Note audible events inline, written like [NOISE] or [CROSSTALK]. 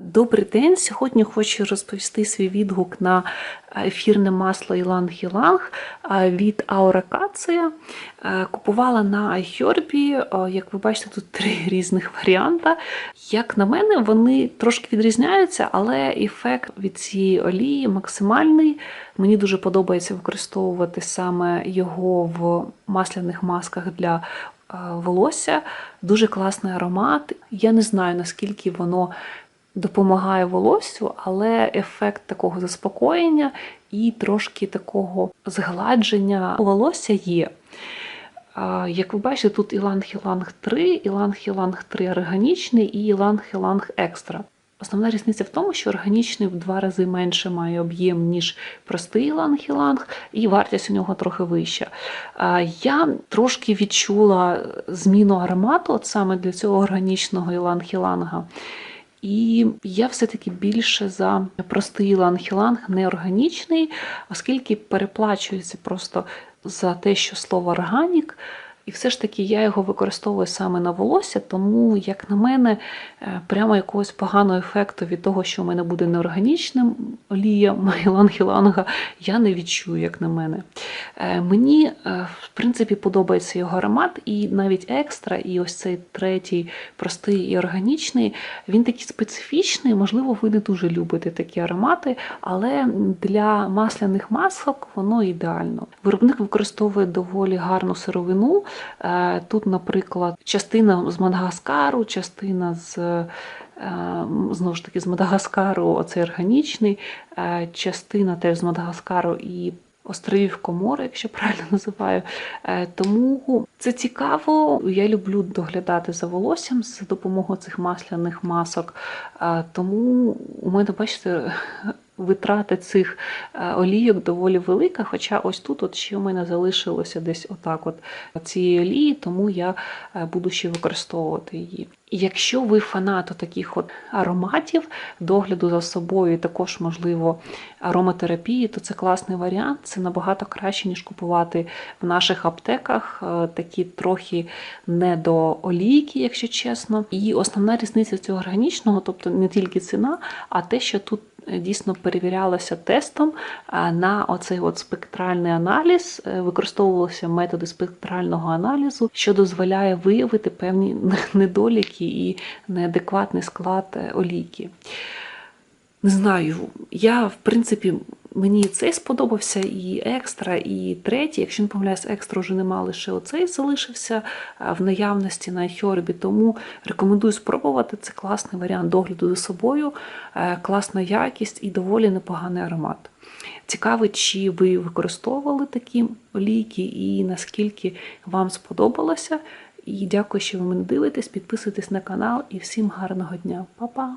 Добрий день! Сьогодні хочу розповісти свій відгук на ефірне масло Іланг-Іланг від Ауракація. Купувала на iHerb. Як ви бачите, тут три [LAUGHS] різних варіанти. Як на мене, вони трошки відрізняються, але ефект від цієї олії максимальний. Мені дуже подобається використовувати саме його в масляних масках для волосся. Дуже класний аромат. Я не знаю, наскільки воно допомагає волоссю, але ефект такого заспокоєння і трошки такого згладження волосся є. Як ви бачите, тут Іланг-Іланг 3, Іланг-Іланг 3 органічний і Іланг-Іланг екстра. Основна різниця в тому, що органічний в два рази менше має об'єм, ніж простий іланг-іланг, і вартість у нього трохи вища. Я трошки відчула зміну аромату от саме для цього органічного іланг-іланга. І я все-таки більше за простий ланг-ланг неорганічний, оскільки переплачується просто за те, що слово органік. І все ж таки я його використовую саме на волосся, тому, як на мене, е, прямо якогось поганого ефекту від того, що в мене буде неорганічним олія [LAUGHS] Майланг-Іланга, я не відчую, як на мене. Е, мені, е, в принципі, подобається його аромат, і навіть екстра, і ось цей третій простий і органічний, він такий специфічний, можливо, ви не дуже любите такі аромати, але для масляних масок воно ідеально. Виробник використовує доволі гарну сировину. Е, тут, наприклад, частина з Мадагаскару, частина з е, знову ж таки з Мадагаскару, оцей органічний, е, частина теж з Мадагаскару і островів Комори, якщо правильно називаю. Тому це цікаво. Я люблю доглядати за волоссям з допомогою цих масляних масок. Тому у мене, бачите, витрати цих е, олійок доволі велика. Хоча ось тут от ще в мене залишилося десь отак от цієї олії, тому я е, буду ще використовувати її. Якщо ви фанат таких от ароматів, догляду за собою, і також, можливо, ароматерапії, то це класний варіант. Це набагато краще, ніж купувати в наших аптеках е, такі трохи не до олійки, якщо чесно. І основна різниця цього органічного, тобто не тільки ціна, а те, що тут дійсно перевірялася тестом на оцей от спектральний аналіз, е, використовувалися методи спектрального аналізу, що дозволяє виявити певні [LAUGHS] недоліки і неадекватний склад е, олійки. Не знаю, я, в принципі, Мені цей сподобався, і екстра, і третій. Якщо не помиляюсь, екстра вже нема, лише оцей залишився в наявності на Хьорбі. Тому рекомендую спробувати. Це класний варіант догляду за собою, е, класна якість і доволі непоганий аромат. Цікаво, чи ви використовували такі олійки і наскільки вам сподобалося. І дякую, що ви мене дивитесь, підписуйтесь на канал і всім гарного дня. Па-па!